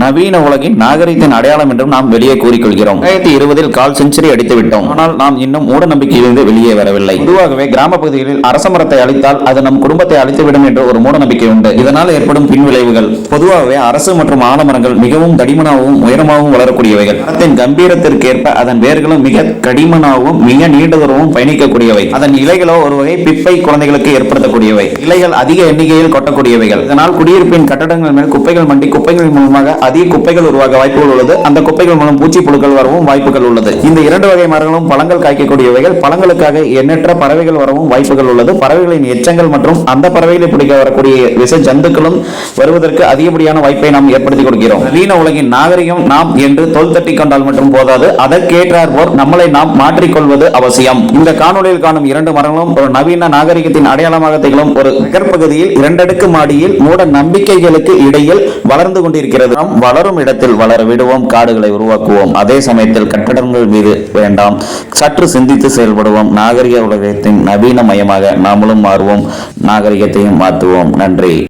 நவீன உலகின் நாகரிகத்தின் அடையாளம் என்றும் நாம் வெளியே கூறிக்கொள்கிறோம். ரெண்டாயிரத்தி இருபதில் கால் செஞ்சுரி அடித்து விட்டோம். ஆனால் நாம் இன்னும் மூட நம்பிக்கையிலிருந்து வெளியே வரவில்லை. பொதுவாகவே கிராம பகுதிகளில் அரச மரத்தை அழித்தால் அது நம் குடும்பத்தை அழித்துவிடும் என்ற ஒரு மூட நம்பிக்கை உண்டு. இதனால் ஏற்படும் பின்விளைவுகள். பொதுவாகவே அரசு மற்றும் ஆலமரங்கள் மிகவும் தடிமனாகவும் உயரமாகவும் வளரக்கூடியவைகள். மரத்தின் கம்பீரத்திற்கேற்ப அதன் வேர்களும் மிக கடிமனாகவும் மிக நீண்ட தூரமும் பயணிக்கக்கூடியவை. அதன் இலைகளோ ஒரு வகை பிப்பை குழந்தைகளுக்கு ஏற்படுத்தக்கூடியவை. இலைகள் அதிக எண்ணிக்கையில் கொட்டக்கூடியவைகள். இதனால் குடியிருப்பின் கட்டடங்கள் மேல் குப்பைகள் மண்டி குப்பைகளின் மூலமாக அதிக குப்பைகள் உருவாக வாய்ப்புகள் உள்ளது. அந்த குப்பைகள் மூலம் பூச்சி புழுக்கள் வரவும் வாய்ப்புகள் உள்ளது. இந்த இரண்டு வகை மரங்களும் பழங்கள் காய்க்கக்கூடியவைகள். பழங்களுக்காக எண்ணற்ற பறவைகள் வரவும் வாய்ப்புகள் உள்ளது. பறவைகளின் எச்சங்கள் மற்றும் அந்த பறவைகளை பிடிக்க வரக்கூடிய விச ஜந்துக்களும் வருவதற்கு அதிகப்படியான வாய்ப்பை நாம் ஏற்படுத்தி கொடுக்கிறோம் நவீன உலகின் நாகரிகம் நாம் என்று தொல் தட்டி கொண்டால் மட்டும் போதாது. அதற்கேற்றார் போர் நம்மளை நாம் மாற்றிக்கொள்வது அவசியம். இந்த காணொலியில் காணும் இரண்டு மரங்களும் ஒரு நவீன நாகரிகத்தின் அடையாளமாக திகழும் ஒரு நகர்ப்பகுதியில் இரண்டடுக்கு மாடியில் மூட நம்பிக்கைகளுக்கு இடையில் வளர்ந்து கொண்டிருக்கிறது. வேண்டாம். வளரும் இடத்தில் வளர விடுவோம். காடுகளை உருவாக்குவோம். அதே சமயத்தில் கட்டடங்கள் மீது வேண்டாம். சற்று சிந்தித்து செயல்படுவோம். நாகரிக உலகத்தின் நவீனமயமாக நாமளும் மாறுவோம். நாகரிகத்தையும் மாற்றுவோம். நன்றி.